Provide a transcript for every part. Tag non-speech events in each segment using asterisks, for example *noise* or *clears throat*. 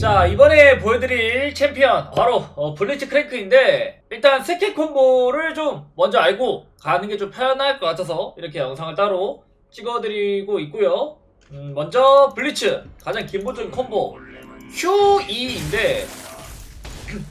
자 이번에 보여드릴 챔피언 바로 어, 블리츠 크랭크인데 일단 스킬 콤보를 좀 먼저 알고 가는 게 좀 편할 것 같아서 이렇게 영상을 따로 찍어드리고 있고요. 음, 먼저 블리츠. 가장 기본적인 콤보. Q2인데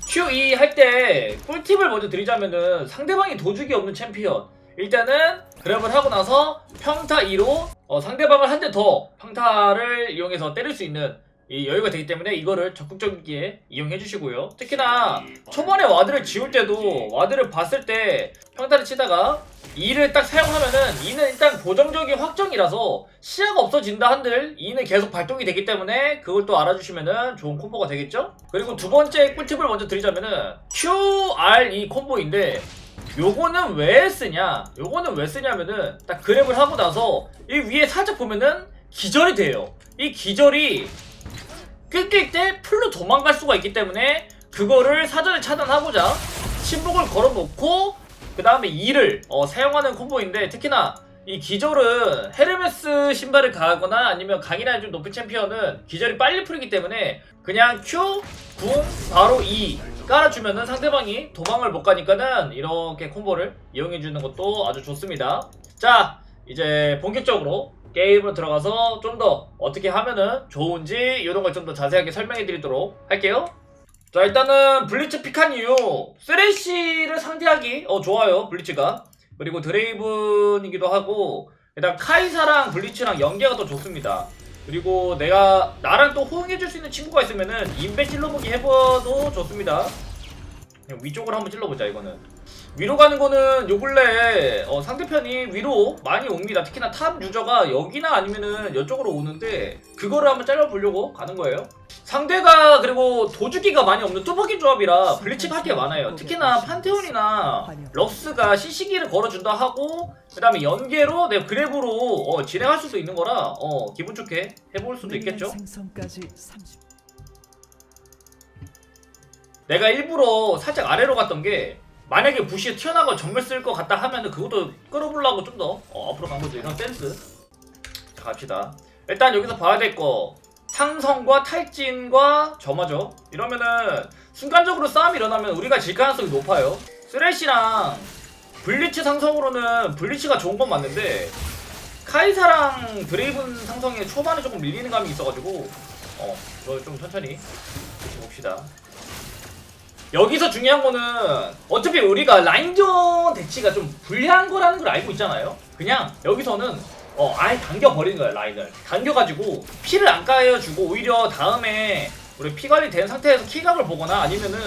Q2 *clears throat* 할때 꿀팁을 먼저 드리자면은 상대방이 도죽이 없는 챔피언. 일단은 그랩을 하고 나서 평타 2로 어, 상대방을 한 대 더 평타를 이용해서 때릴 수 있는 이 여유가 되기 때문에 이거를 적극적이게 이용해 주시고요. 특히나 초반에 와드를 지울 때도 와드를 봤을 때 평타를 치다가 2를 딱 사용하면은 2는 일단 고정적인 확정이라서 시야가 없어진다 한들 2는 계속 발동이 되기 때문에 그걸 또 알아주시면은 좋은 콤보가 되겠죠? 그리고 두 번째 꿀팁을 먼저 드리자면은 QRE 콤보인데 요거는 왜 쓰냐? 요거는 왜 쓰냐면은 딱 그랩을 하고 나서 이 위에 살짝 보면은 기절이 돼요. 이 기절이 끊길 때 풀로 도망갈 수가 있기 때문에 그거를 사전에 차단하고자 신복을 걸어놓고 그 다음에 2를 어, 사용하는 콤보인데 특히나 이 기절은 헤르메스 신발을 가거나 아니면 강이나 좀 높은 챔피언은 기절이 빨리 풀리기 때문에 그냥 Q, 궁, 바로 2 깔아주면은 상대방이 도망을 못 가니까는 이렇게 콤보를 이용해주는 것도 아주 좋습니다. 자, 이제 본격적으로 게임으로 들어가서 좀 더 어떻게 하면은 좋은지 이런 걸 좀 더 자세하게 설명해 드리도록 할게요. 자, 일단은 블리츠 픽한 이유 쓰레쉬를 상대하기 어 좋아요 블리츠가 그리고 드레이븐이기도 하고 일단 카이사랑 블리츠랑 연계가 더 좋습니다. 그리고 내가 나랑 또 호응해줄 수 있는 친구가 있으면은 인베 찔러보기 해봐도 좋습니다. 그냥 위쪽으로 한번 찔러보자 이거는. 위로 가는 거는 요 근래 어, 상대편이 위로 많이 옵니다. 특히나 탑 유저가 여기나 아니면은 이쪽으로 오는데 그거를 한번 잘라보려고 가는 거예요. 상대가 그리고 도주기가 많이 없는 뚜벅이 조합이라 블리치가 할게 많아요. 특히나 판테온이나 럭스가 CC기를 걸어준다 하고 그 다음에 연계로 내 그랩으로 어, 진행할 수도 있는 거라 어, 기분 좋게 해볼 수도 있겠죠. 생성까지 30. 내가 일부러 살짝 아래로 갔던 게 만약에 부시에 튀어나가 전멸 쓸것 같다 하면은 그것도 끌어보려고 좀더 어, 앞으로 간 거죠. 이런 센스. 자 갑시다. 일단 여기서 봐야 될 거. 상성과 탈진과 점화죠 이러면은 순간적으로 싸움이 일어나면 우리가 질 가능성이 높아요. 쓰레쉬랑 블리츠 상성으로는 블리츠가 좋은 건 맞는데 카이사랑 드레이븐 상성에 초반에 조금 밀리는 감이 있어가지고 어 이거 좀 천천히 봅시다 여기서 중요한 거는 어차피 우리가 라인전 대치가 좀 불리한 거라는 걸 알고 있잖아요. 그냥 여기서는 어 아예 당겨 버리는 거야 라인을. 당겨가지고 피를 안 까여주고 오히려 다음에 우리 피 관리 된 상태에서 킬각을 보거나 아니면은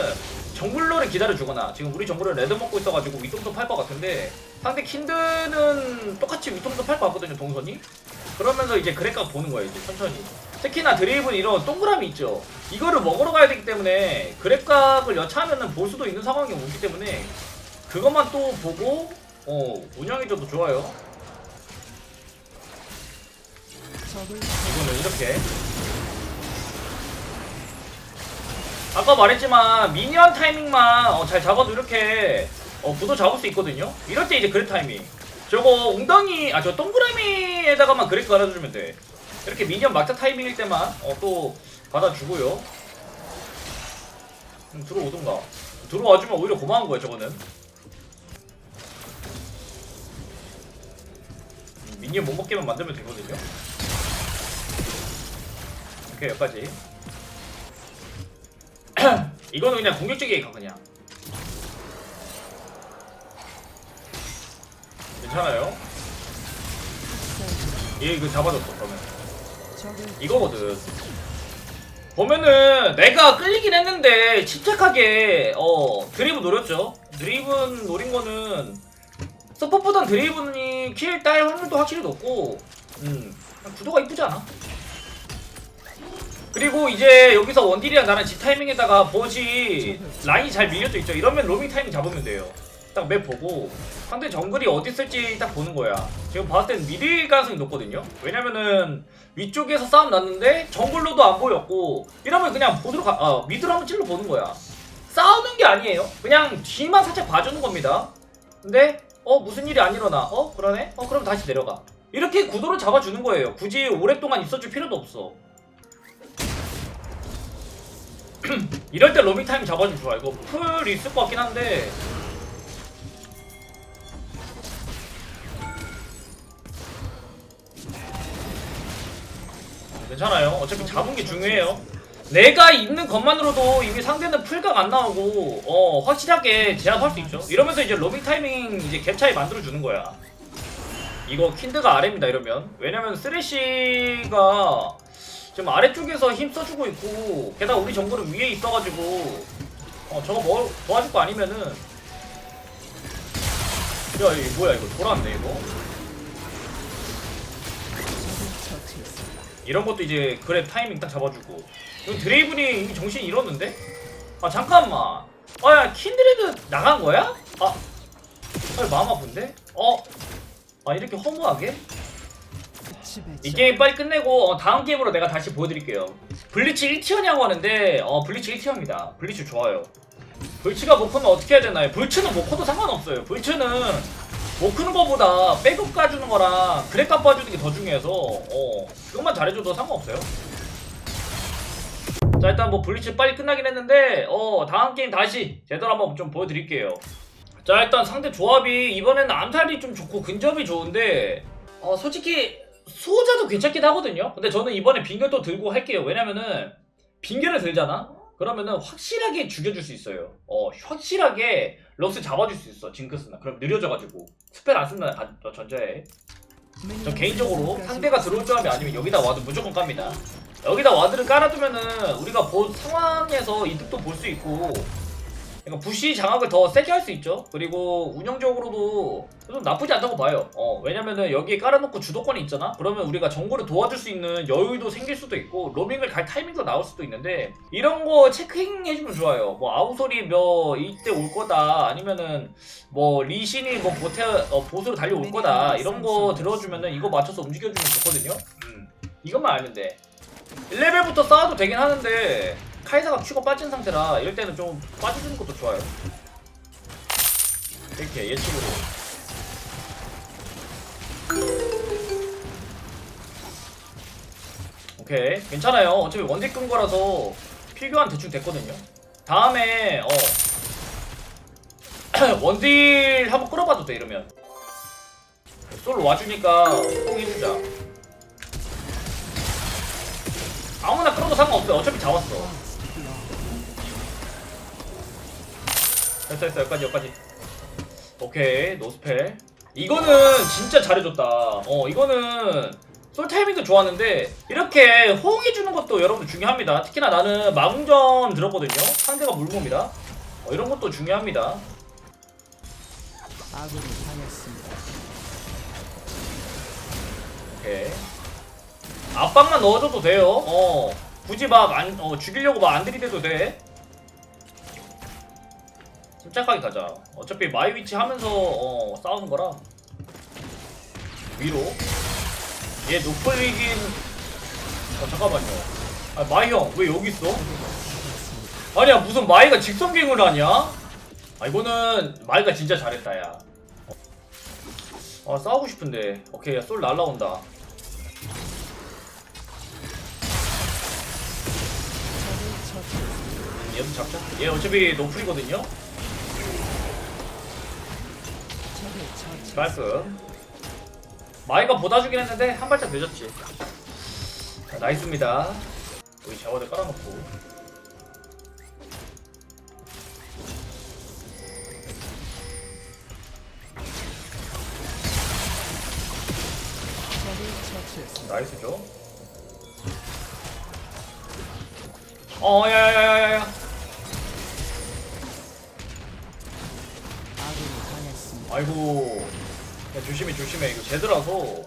정글러를 기다려주거나 지금 우리 정글러 레드 먹고 있어가지고 위통도 팔 것 같은데 상대 킨드는 똑같이 위통도 팔 것 같거든요 동선이. 그러면서 이제 그래각 보는 거예요 이제 천천히 특히나 드레이븐 이런 동그라미 있죠. 이거를 먹으러 가야 되기 때문에 그래각을 여차하면은 볼 수도 있는 상황이 오기 때문에 그것만 또 보고 어 운영해줘도 좋아요. 이거는 이렇게. 아까 말했지만 미니언 타이밍만 어, 잘 잡아도 이렇게 어, 구도 잡을 수 있거든요. 이럴 때 이제 그래 타이밍. 저거 웅덩이 아 저 동그라미에다가만 그래 깔아주면 돼 이렇게 미니언 막타 타이밍일 때만 어, 또 받아주고요. 음, 들어오던가. 들어와주면 오히려 고마운 거예요 저거는. 음, 미니언 못 먹게만 만들면 되거든요. 오케이 여기까지. *clears throat* 이거는 그냥 공격적이게 가 그냥. 괜찮아요? 얘 이거 잡아줬어 그러면 이거거든. 보면은 내가 끌리긴 했는데 침착하게 어 드리븐 노렸죠. 드리븐 노린 거는 서폿보단 드리븐이 킬 딸 확률도 확실히 높고 음 구도가 이쁘지 않아. 그리고 이제 여기서 원딜이랑 나랑 집 타이밍에다가 버지 라인이 잘 밀려져 있죠. 이러면 로밍 타이밍 잡으면 돼요 딱 맵 보고 상대 정글이 어디 있을지 딱 보는 거야. 지금 봤을 땐 미드 가능성이 높거든요. 왜냐면은 위쪽에서 싸움 났는데 정글로도 안 보였고 이러면 그냥 보드로 가, 아, 미드로 한번 찔러 보는 거야. 싸우는 게 아니에요. 그냥 뒤만 살짝 봐주는 겁니다. 근데 어 무슨 일이 안 일어나? 어 그러네? 어 그럼 다시 내려가. 이렇게 구도를 잡아주는 거예요. 굳이 오랫동안 있어줄 필요도 없어. *clears throat* 이럴 때 로밍 타임 잡아주면 좋아 이거 풀 있을 것 같긴 한데 괜찮아요. 어차피 잡은 게 중요해요. 내가 있는 것만으로도 이미 상대는 풀각 안 나오고 어 확실하게 제압할 수 있죠. 이러면서 이제 로밍 타이밍 이제 갭 차이 만들어 주는 거야. 이거 킨드가 아래입니다 이러면. 왜냐면 쓰레쉬가 지금 아래쪽에서 힘 써주고 있고 게다가 우리 정글은 위에 있어가지고 어 저거 뭐 도와줄 거 아니면은. 야 이거 뭐야 이거 돌았네 이거 이런 것도 이제 그래 타이밍 딱 잡아주고 드레이븐이 이미 정신 잃었는데? 아 잠깐만 아야 킨드레드 나간 거야? 아, 아 마음 아픈데? 어? 아 이렇게 허무하게? 이 게임 빨리 끝내고 어, 다음 게임으로 내가 다시 보여드릴게요. 블리치 1티어냐고 하는데 어 블리치 1티어입니다. 블리치 좋아요. 불치가 못 크면 어떻게 해야 되나요? 불치는 못 커도 상관없어요. 불치는 못 크는 거보다 백업 까주는 거랑 그래 깎아주는 게 더 중요해서 어 그것만 잘해줘도 상관없어요. 자 일단 뭐 블리치 빨리 끝나긴 했는데 어 다음 게임 다시 제대로 한번 좀 보여드릴게요. 자 일단 상대 조합이 이번에는 암살이 좀 좋고 근접이 좋은데 어 솔직히 수호자도 괜찮긴 하거든요. 근데 저는 이번에 빙결도 들고 할게요. 왜냐면은 빙결을 들잖아. 그러면은 확실하게 죽여줄 수 있어요. 어 확실하게 럭스 잡아줄 수 있어. 징크스나. 그럼 느려져가지고 스펠 안 쓴다 가- 어, 전자에. 저 개인적으로 상대가 들어올 조합이 아니면 여기다 와도 무조건 깝니다. 여기다 와드를 깔아두면은 우리가 본 상황에서 이득도 볼 수 있고 그러니까 부시 장악을 더 세게 할 수 있죠. 그리고 운영적으로도 좀 나쁘지 않다고 봐요. 어, 왜냐면은 여기에 깔아놓고 주도권이 있잖아? 그러면 우리가 정보를 도와줄 수 있는 여유도 생길 수도 있고, 로밍을 갈 타이밍도 나올 수도 있는데, 이런 거 체크잉 해주면 좋아요. 뭐, 아우솔이 뭐, 이때 올 거다. 아니면은, 뭐, 리신이 뭐, 보태, 어, 보수로 달려올 거다. 이런 거 들어주면은 이거 맞춰서 움직여주면 좋거든요? 음. 이것만 알면 돼. 1레벨부터 쌓아도 되긴 하는데, 카이사가 큐가 빠진 상태라 이럴 때는 좀 빠져주는 것도 좋아요. 이렇게 예측으로. 오케이 괜찮아요. 어차피 원딜 끈 거라서 필교환 대충 됐거든요. 다음에 어 *clears throat* 원딜 한번 끌어봐도 돼 이러면. 솔로 와주니까 꼭 해주자. 아무나 끌어도 상관없어요. 어차피 잡았어. 됐어 됐어. 여기까지 여기까지. 오케이 노스펠. 이거는 진짜 잘해줬다. 어 이거는 솔 타이밍도 좋았는데 이렇게 호응해 주는 것도 여러분 중요합니다. 특히나 나는 마궁전 들었거든요. 상대가 물몸이다 어, 이런 것도 중요합니다. 아군이 당했습니다. 오케이. 압박만 넣어줘도 돼요. 어 굳이 막 안, 어, 죽이려고 막 안 들이대도 돼 침착하게 가자. 어차피 마이 위치 하면서 어, 싸우는 거라. 위로. 얘 노플이긴 어 잠깐만요. 아 마이 형 왜 여기 있어? 아니야 무슨 마이가 직선갱을 하냐? 아 이거는 마이가 진짜 잘했다 야. 아 싸우고 싶은데. 오케이 야, 솔 날라온다. 처치했습니다. 얘도 잡자 얘 어차피 노플이거든요 깔끔 마이가 보다주긴 했는데 한 발짝 늦었지. 자, 나이스입니다. 우리 자원을 깔아놓고. 나이스죠? 어 야야야야야. 아이고 야, 조심해 조심해. 이거 제드라서.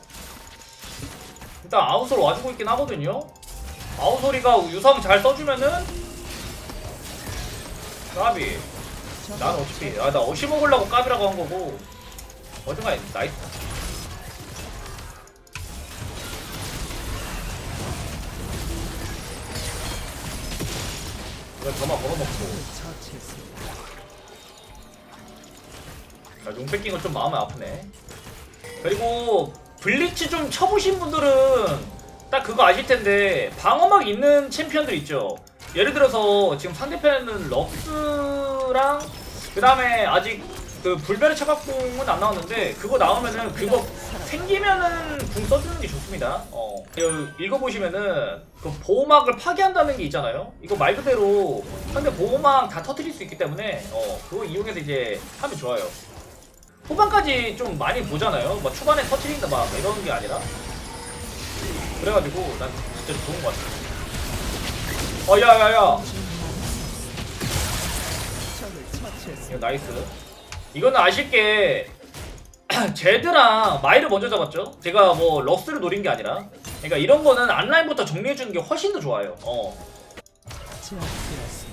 일단 아웃솔 와주고 있긴 하거든요. 아웃솔이가 유성 잘 써주면은 까비. 난 어차피 아나 어시 먹으려고 까비라고 한 거고. 어딘가에 나이스. 이거 저만 걸어놓고 처치했습니다. 야, 용 뺏긴 건 좀 마음이 아프네. 그리고 블리츠 좀 쳐보신 분들은 딱 그거 아실 텐데 방어막 있는 챔피언들 있죠. 예를 들어서 지금 상대편은 럭스랑 그 다음에 아직 그 불멸의 차박궁은 안 나왔는데 그거 나오면은 그거 생기면은 궁 써주는 게 좋습니다. 어 여기 읽어보시면은 그 보호막을 파괴한다는 게 있잖아요. 이거 말 그대로 상대 보호막 다 터트릴 수 있기 때문에 어 그거 이용해서 이제 하면 좋아요. 후반까지 좀 많이 보잖아요. 뭐 초반에 터트린다 막 이러는 게 아니라 그래가지고 난 진짜 좋은 것 같아. 어, 야, 야, 야. 이거 나이스. 이거는 아쉽게 *clears throat* 제드랑 마이를 먼저 잡았죠. 제가 뭐 럭스를 노린 게 아니라. 그러니까 이런 거는 안라인부터 정리해주는 게 훨씬 더 좋아요. 어.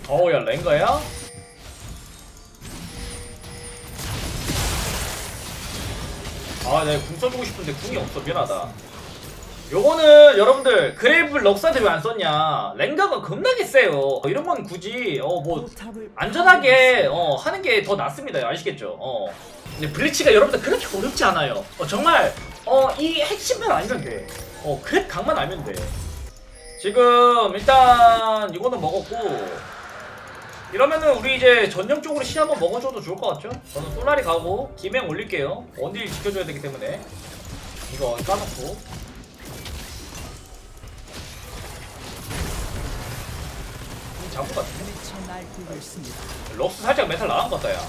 어우, 야, 랭가야? 아, 내가 궁 써주고 싶은데 궁이 없어. 미안하다. 요거는 여러분들 그레이브 럭스한테 왜안 썼냐 랭가가 겁나게 세요 이런 건 굳이 어뭐 포탑을 안전하게 어, 하는 게 더 낫습니다. 아시겠죠? 어. 근데 블리치가 여러분들 그렇게 어렵지 않아요. 어, 정말 어, 이 핵심만 알면 돼. 어, 그랩 강만 알면 돼. 지금 일단 이거는 먹었고 이러면은 우리 이제 전형적으로 시 한번 먹어줘도 좋을 것 같죠? 저는 솔라리 가고 김행 올릴게요. 원딜 지켜줘야 되기 때문에 이거 까놓고 음, 잡을 것 같은데? 럭스 살짝 메탈 나간 것 같다 야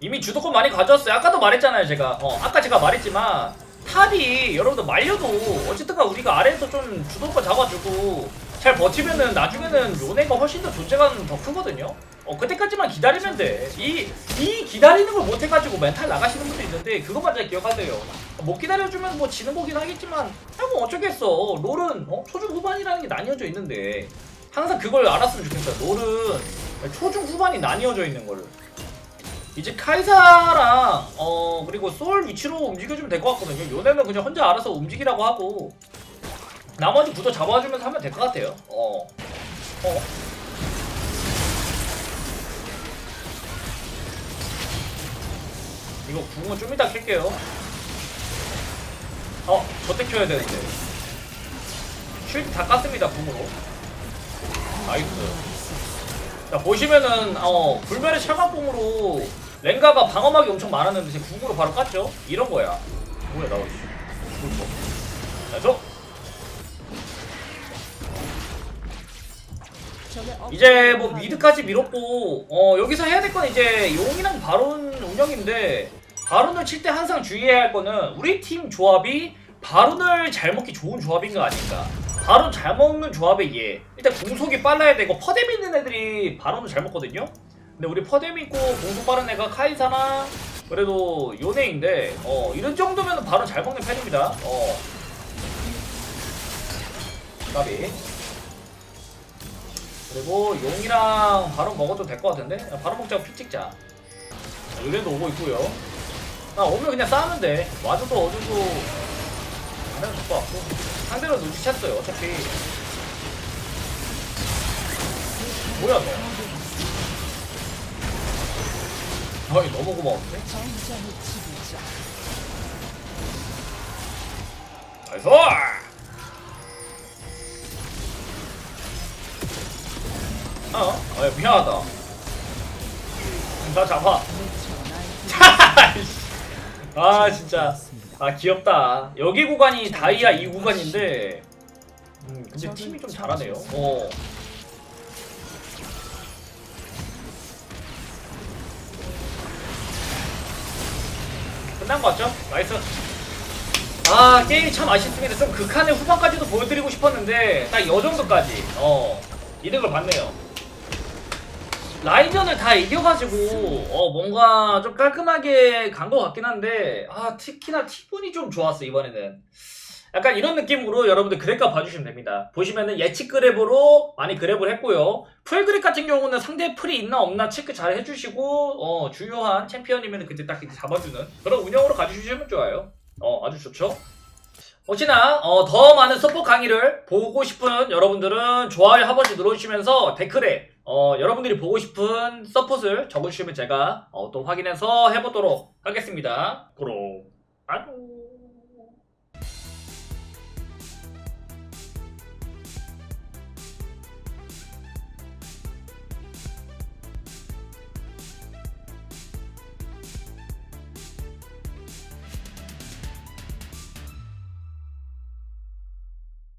이미 주도권 많이 가져왔어요 아까도 말했잖아요 제가 어 아까 제가 말했지만 탑이 여러분들 말려도 어쨌든가 우리가 아래에서 좀 주도권 잡아주고 잘 버티면은 나중에는 요네가 훨씬 더 존재감은 더 크거든요. 어 그때까지만 기다리면 돼 이 이 기다리는 걸 못해가지고 멘탈 나가시는 분도 있는데 그것만 잘 기억하세요. 못 기다려주면 뭐 지는 거긴 하겠지만 아뭐 어쩌겠어. 롤은 어? 초중 후반이라는 게 나뉘어져 있는데 항상 그걸 알았으면 좋겠다 롤은 초중 후반이 나뉘어져 있는 거를. 이제 카이사랑 어 그리고 솔 위치로 움직여주면 될 것 같거든요. 요네는 그냥 혼자 알아서 움직이라고 하고 나머지 구도 잡아주면서 하면 될 것 같아요. 어. 어. 이거 궁은 좀 이따 킬게요. 어 저때 켜야 되는데. 쉴드 다 깠습니다 궁으로. 나이스. 자 보시면은 어 불멸의 차가봉으로 랭가가 방어막이 엄청 많았는데 지금 궁으로 바로 깠죠? 이런 거야. 뭐야 나와 뭐. 그래서 적의 이제 뭐 미드까지 밀었고 어 여기서 해야 될 건 이제 용이랑 바론 운영인데 바론을 칠 때 항상 주의해야 할 거는 우리 팀 조합이 바론을 잘 먹기 좋은 조합인 거 아닌가. 바론 잘 먹는 조합의 예 일단 공속이 빨라야 되고 퍼뎀 있는 애들이 바론을 잘 먹거든요. 근데 우리 퍼뎀 있고 공속 빠른 애가 카이사나 그래도 요네인데 어 이런 정도면 바론 잘 먹는 편입니다. 어. 까비 그리고 용이랑 바로 먹어도 될 것 같은데? 야, 바로 먹자고 피 찍자. 자, 의뢰도 오고 있고요. 나 오면 그냥 싸우면 돼. 와줘도 어줘도 하면 될것 같고. 상대로 눈치챘어요, 어차피. 뭐야, 너. 어이, 너무 고마운데? 나이스! 어? 어, 야, 미안하다. 나 잡아. *laughs* 아 진짜. 아 귀엽다 여기 구간이 다이아 이 구간인데 음 근데 팀이 좀 잘하네요 어 끝난 거 같죠? 나이스 아 게임이 참 아쉽습니다 좀 극한의 후반까지도 보여드리고 싶었는데 딱 이 정도까지 어 이득을 봤네요 라인전을 다 이겨가지고 어 뭔가 좀 깔끔하게 간 것 같긴 한데 아 특히나 티분이 좀 좋았어 이번에는. 약간 이런 느낌으로 여러분들 그랩과 봐주시면 됩니다. 보시면은 예측 그랩으로 많이 그랩을 했고요. 풀 그랩 같은 경우는 상대 풀이 있나 없나 체크 잘 해주시고 어 주요한 챔피언이면 그때 딱 잡아주는 그런 운영으로 가주시면 좋아요. 어 아주 좋죠? 혹시나 어, 더 많은 서포 강의를 보고 싶은 여러분들은 좋아요 한 번씩 눌러주시면서 댓글에 어, 여러분들이 보고 싶은 서폿을 적어주시면 제가 어, 또 확인해서 해보도록 하겠습니다. 그럼 안녕.